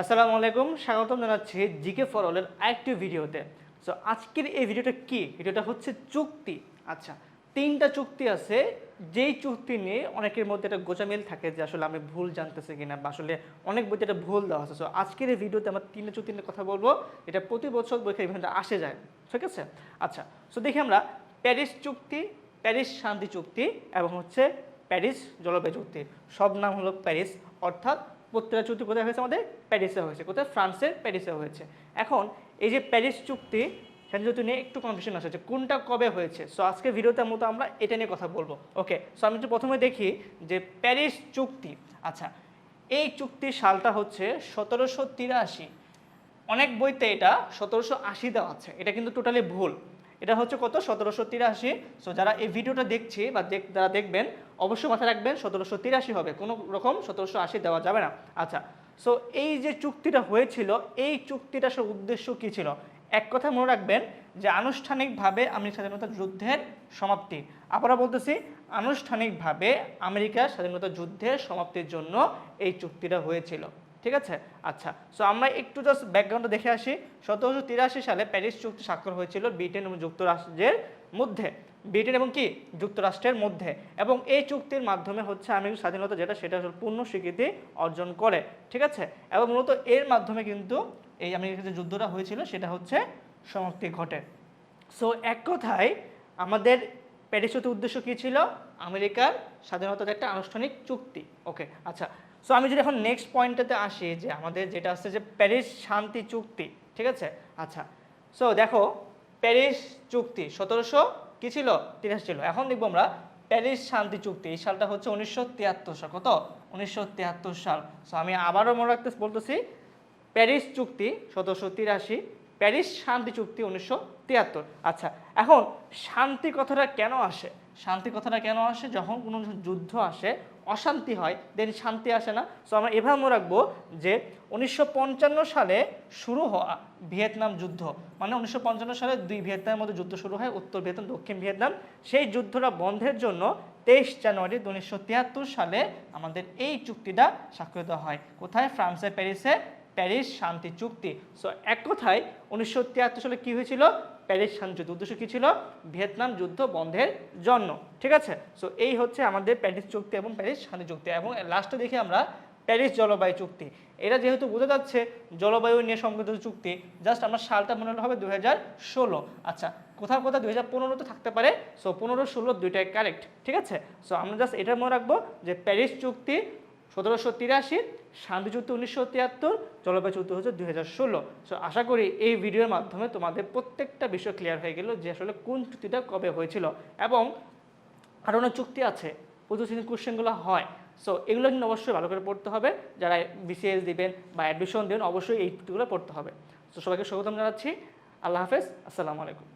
আসসালামু আলাইকুম, স্বাগতম জানাচ্ছি জিকে ফর অলের আরেকটি ভিডিওতে। সো আজকের এই ভিডিওটা কি? ভিডিওটা হচ্ছে চুক্তি। আচ্ছা তিনটা চুক্তি আছে। যেই চুক্তি নিয়ে অনেকের মধ্যে একটা গোচামিল থাকে যে আসলে আমি ভুল জানতেছি কিনা বা আসলে অনেক বইতে একটা ভুল দেওয়া আছে। সো আজকের এই ভিডিওতে আমরা তিনটা চুক্তি নিয়ে কথা বলব। এটা প্রতি বছর বইখানে ইভেন্টটা আসে যায়। ঠিক আছে? আচ্ছা সো দেখি আমরা প্যারিস চুক্তি, প্যারিস শান্তি চুক্তি এবং হচ্ছে প্যারিস জলবায়ু চুক্তি। সব নাম হলো প্যারিস, অর্থাৎ প্রত্যেকটা চুক্তি কোথায় হয়েছে আমাদের? প্যারিসে হয়েছে। কোথায়? ফ্রান্সের প্যারিসে হয়েছে। এখন এই যে প্যারিস চুক্তি সেটা যদি নিয়ে একটু কনফিউশন আসছে কোনটা কবে হয়েছে? সো আজকে ভিডিওতে মতো আমরা এটা নিয়ে কথা বলব। ওকে সো আমি একটু প্রথমে দেখি যে প্যারিস চুক্তি আচ্ছা এই চুক্তির সালটা হচ্ছে সতেরোশো তিরাশি। অনেক বইতে এটা সতেরোশো আশি দেওয়া আছে। এটা কিন্তু টোটালি ভুল। এটা হচ্ছে কত? সতেরোশো তিরাশি। সো যারা এই ভিডিওটা দেখছি বা দেখ, যারা দেখবেন, অবশ্যই মাথায় রাখবেন, সতেরোশো তিরাশি হবে। কোনো রকম সতেরোশো আশি দেওয়া যাবে না। আচ্ছা সো এই যে চুক্তিটা হয়েছিল, এই চুক্তিটা আসলে উদ্দেশ্য কী ছিল? এক কথা মনে রাখবেন যে, আনুষ্ঠানিকভাবে আমেরিকা স্বাধীনতা যুদ্ধের সমাপ্তি। আবারও বলতেছি, আনুষ্ঠানিকভাবে আমেরিকার স্বাধীনতা যুদ্ধের সমাপ্তির জন্য এই চুক্তিটা হয়েছিল। ঠিক আছে? আচ্ছা সো আমরা একটু জাস্ট ব্যাকগ্রাউন্ডটা দেখে আসি। সতেরোশো তিরাশি সালে প্যারিস চুক্তি স্বাক্ষর হয়েছিল ব্রিটেন এবং যুক্তরাষ্ট্রের মধ্যে। ব্রিটেন এবং কি? যুক্তরাষ্ট্রের মধ্যে। এবং এই চুক্তির মাধ্যমে হচ্ছে আমেরিকার স্বাধীনতা যেটা, সেটা আসলে পূর্ণ স্বীকৃতি অর্জন করে। ঠিক আছে? এবং মূলত এর মাধ্যমে কিন্তু এই আমেরিকার যে যুদ্ধটা হয়েছিল, সেটা হচ্ছে সমাপ্তি ঘটে। সো এক কথায় আমাদের প্যারিস চুক্তির উদ্দেশ্য কী ছিল? আমেরিকার স্বাধীনতার একটা আনুষ্ঠানিক চুক্তি। ওকে আচ্ছা সো আমি যদি এখন নেক্সট পয়েন্টটাতে আসি যে আমাদের যেটা আছে যে প্যারিস শান্তি চুক্তি, ঠিক আছে? আচ্ছা সো দেখো প্যারিস চুক্তি সতেরোশো কী ছিল? তিরাশি ছিল। এখন দেখব আমরা প্যারিস শান্তি চুক্তি, এই সালটা হচ্ছে উনিশশো তিয়াত্তর সাল, কত? উনিশশো তিয়াত্তর সাল। সো আমি আবারও মনে রাখতে বলতেছি প্যারিস চুক্তি সতেরোশো তিরাশি প্যারিস শান্তি চুক্তি উনিশশো তিয়াত্তর। আচ্ছা এখন শান্তি কথাটা কেন আসে? শান্তি কথাটা কেন আসে? যখন কোনো যুদ্ধ আসে অশান্তি হয় দেন শান্তি আসে না। সো আমরা এভাবে মনে রাখব যে উনিশশো পঞ্চান্ন সালে শুরু হওয়া ভিয়েতনাম যুদ্ধ মানে উনিশশো পঞ্চান্ন সালে দুই ভিয়েতনামের মধ্যে যুদ্ধ শুরু হয়, উত্তর ভিয়েতনাম, দক্ষিণ ভিয়েতনাম। সেই যুদ্ধটা বন্ধের জন্য তেইশ জানুয়ারি উনিশশো তিয়াত্তর সালে আমাদের এই চুক্তিটা স্বাক্ষরিত হয়। কোথায়? ফ্রান্সের প্যারিসে। প্যারিস শান্তি চুক্তি। সো এক কথায় উনিশশো তিয়াত্তর সালে কী হয়েছিল? প্যারিস শান্তি চুক্তি। উদ্দেশ্য কী ছিল? ভিয়েতনাম যুদ্ধ বন্ধের জন্য। ঠিক আছে? সো এই হচ্ছে আমাদের প্যারিস চুক্তি এবং প্যারিস শান্তি চুক্তি। এবং লাস্টে দেখি আমরা প্যারিস জলবায়ু চুক্তি। এটা যেহেতু বোঝা যাচ্ছে জলবায়ু নিয়ে সংক্রান্ত চুক্তি জাস্ট আমার সালটা মনে হবে দু হাজার ষোলো। আচ্ছা কোথাও কোথাও দু হাজার পনেরোতে থাকতে পারে। সো পনেরো ষোলো দুইটাই কারেক্ট ঠিক আছে? সো আমরা জাস্ট এটা মনে রাখব যে প্যারিস চুক্তি সতেরোশো তিরাশি, শান্তি চুক্তি উনিশশো তিয়াত্তর, জলবায়ু চুক্তি হচ্ছে দুই হাজার ষোলো। সো আশা করি এই ভিডিওর মাধ্যমে তোমাদের প্রত্যেকটা বিষয় ক্লিয়ার হয়ে গেল যে আসলে কোন চুক্তিটা কবে হয়েছিল। এবং আরও অনেক চুক্তি আছে, প্রচুর কোশ্চেনগুলো হয়। সো এগুলো কিন্তু অবশ্যই ভালো করে পড়তে হবে। যারা বিসিএস দিবেন বা অ্যাডমিশন দেবেন অবশ্যই এই চুক্তিগুলো পড়তে হবে। সো সবাইকে স্বাগতম জানাচ্ছি। আল্লাহ হাফেজ। আসসালামু আলাইকুম।